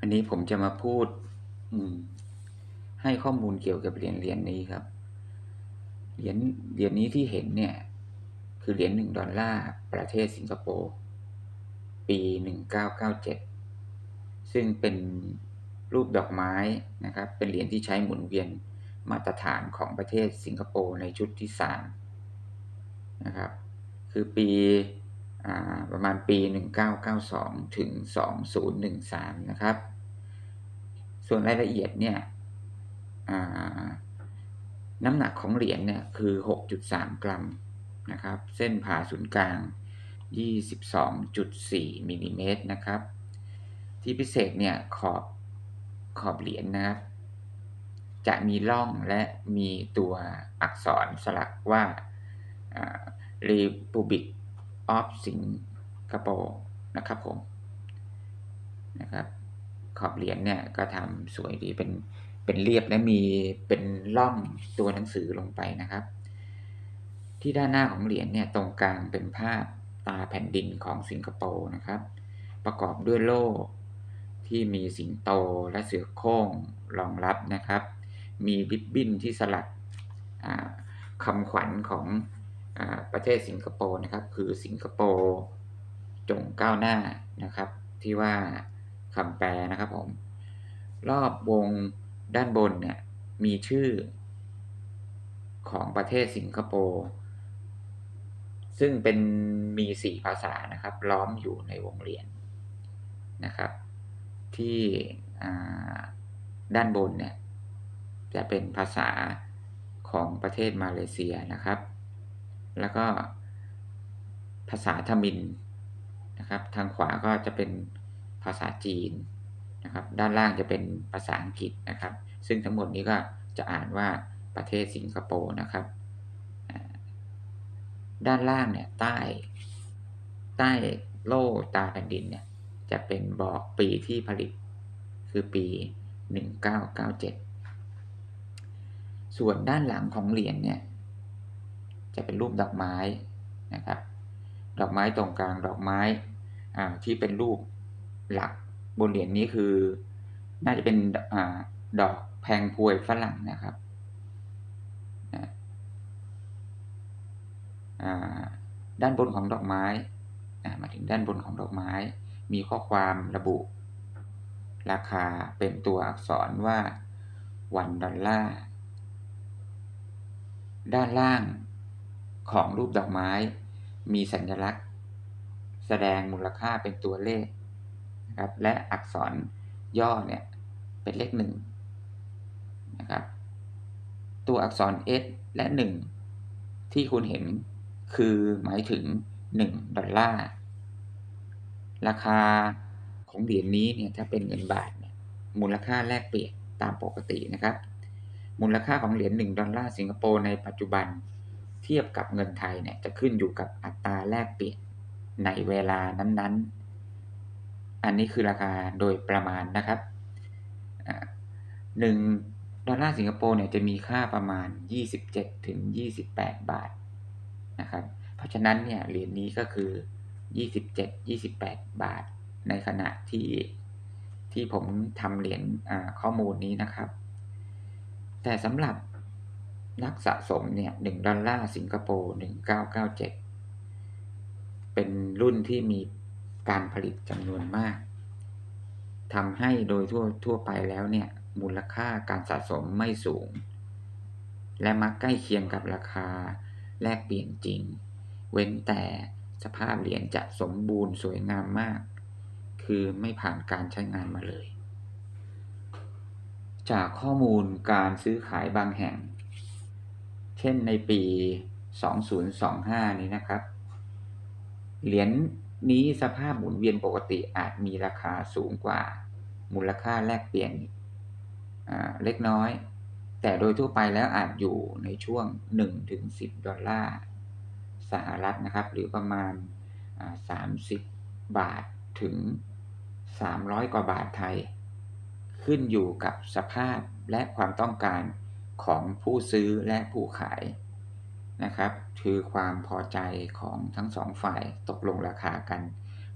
อันนี้ผมจะมาพูด ให้ข้อมูลเกี่ยวกับเหรียญเหรียญนี้ครับ เหรียญเหรียญนี้ที่เห็นเนี่ย คือเหรียญหนึ่งดอลลาร์ประเทศสิงคโปร์ ปีหนึ่งเก้าเก้าเจ็ดซึ่งเป็นรูปดอกไม้นะครับ เป็นเหรียญที่ใช้หมุนเวียนมาตรฐานของประเทศสิงคโปร์ในชุดที่สามนะครับ คือปี ประมาณปี 1992 ถึง 2013 นะครับ ส่วนรายละเอียดเนี่ยน้ำหนักของเหรียญเนี่ยคือ 6.3 กรัมนะครับ เส้นผ่าศูนย์กลาง 22.4มิลลิเมตรนะครับ ที่พิเศษเนี่ยขอบขอบเหรียญนะครับ จะมีร่องและมีตัวอักษรสลักว่า Republic of สิงคโปร์นะครับผมนะครับขอบเหรียญเนี่ยก็ทำสวยดีเป็นเป็นเรียบและมีเป็นล่องตัวหนังสือลงไปนะครับ ที่ด้านหน้าของเหรียญเนี่ยตรงกลางเป็นภาพตาแผ่นดินของสิงคโปร์นะครับ ประกอบด้วยโล่ที่มีสิงโตและเสือโคร่งรองรับนะครับ มีบิบบิ้นที่สลักคำขวัญของ ประเทศสิงคโปร์นะครับ คือสิงคโปร์จงก้าวหน้านะครับ ที่ว่าคำแปลนะครับผม รอบวงด้านบนเนี่ยมีชื่อของประเทศสิงคโปร์ซึ่งเป็นมีสี่ภาษานะครับ ล้อมอยู่ในวงเรียนนะครับ ที่ด้านบนเนี่ยจะเป็นภาษาของประเทศมาเลเซียนะครับ แล้วก็ภาษาทมินนะครับ ทางขวาก็จะเป็นภาษาจีนนะครับ ด้านล่างจะเป็นภาษาอังกฤษนะครับ ซึ่งทั้งหมดนี้ก็จะอ่านว่าประเทศสิงคโปร์นะครับ ด้านล่างเนี่ยใต้ ใต้โล่ตาแผ่นดินเนี่ยจะเป็นบอกปีที่ผลิตคือปี 1997 ส่วนด้านหลังของเหรียญเนี่ย จะเป็นรูปดอกไม้นะครับ ดอกไม้ตรงกลางดอกไม้ที่เป็นรูปหลักบนเหรียญนี้คือ น่าจะเป็นอดอกแพงพวยฝรั่งนะครับด้านบนของดอกไม้มาถึงด้านบนของดอกไม้ มีข้อความระบุ ราคาเป็นตัวอักษรว่าวันดอลลาร์ด้านล่าง ของรูปดอกไม้ มีสัญลักษณ์ แสดงมูลค่าเป็นตัวเลขนะครับและอักษรย่อเนี่ยเป็นเลขหนึ่งนะครับตัวอักษร S และ 1 ที่คุณเห็นคือหมายถึง 1 ดอลลาร์ ราคาของเหรียญนี้เนี่ยถ้าเป็นเงินบาทเนี่ยมูลค่าแลกเปลี่ยนตามปกตินะครับ มูลค่าของเหรียญ1ดอลลาร์สิงคโปร์ในปัจจุบัน เทียบกับเงินไทยเนี่ยจะขึ้นอยู่กับอัตราแลกเปลี่ยนในเวลานั้นๆ อันนี้คือราคาโดยประมาณนะครับหนึ่งดอลลาร์สิงคโปร์เนี่ยจะมีค่าประมาณ 27ถึง28 บาทนะครับ เพราะฉะนั้นเนี่ยเหรียญนี้ก็คือ 27 28 บาท ในขณะที่ที่ผมทำเหรียญข้อมูลนี้นะครับ แต่สำหรับ นักสะสมเนี่ยหนึ่งดอลลาร์สิงคโปร์หนึ่งเก้าเก้าเจ็ดเป็นรุ่นที่มีการผลิตจำนวนมากทำให้โดยทั่วทั่วไปแล้วเนี่ย มูลค่าการสะสมไม่สูง และมักใกล้เคียงกับราคาแลกเปลี่ยนจริง เว้นแต่สภาพเหรียญจะสมบูรณ์สวยงามมาก คือไม่ผ่านการใช้งานมาเลย จากข้อมูลการซื้อขายบางแห่ง เช่นในปี 2025 นี้นะครับ เหรียญนี้สภาพหมุนเวียนปกติอาจมีราคาสูงกว่ามูลค่าแลกเปลี่ยนเล็กน้อย แต่โดยทั่วไปแล้วอาจอยู่ในช่วง 1-10 ดอลลาร์สหรัฐนะครับ หรือประมาณ 30 บาทถึง 300 กว่าบาทไทย ขึ้นอยู่กับสภาพและความต้องการ ของผู้ซื้อและผู้ขายนะครับ คือความพอใจของทั้งสองฝ่ายตกลงราคากัน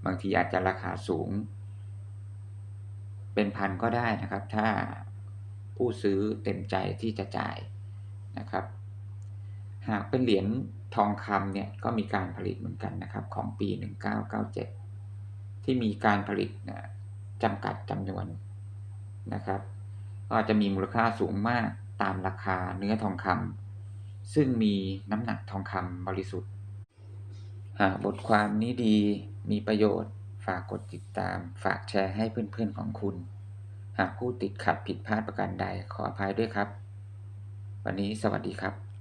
บางทีอาจจะราคาสูง เป็นพันก็ได้นะครับ ถ้าผู้ซื้อเต็มใจที่จะจ่ายนะครับ หากเป็นเหรียญทองคำเนี่ยก็มีการผลิตเหมือนกันนะครับของปี 1997 ที่มีการผลิตนะจำกัดจำนวนนะครับ ก็จะมีมูลค่าสูงมาก ตามราคาเนื้อทองคำซึ่งมีน้ำหนักทองคำบริสุทธิ์ หากบทความนี้ดีมีประโยชน์ ฝากกดติดตามฝากแชร์ให้เพื่อนๆของคุณ หากผู้ติดขัดผิดพลาดประการใดขออภัยด้วยครับ วันนี้สวัสดีครับ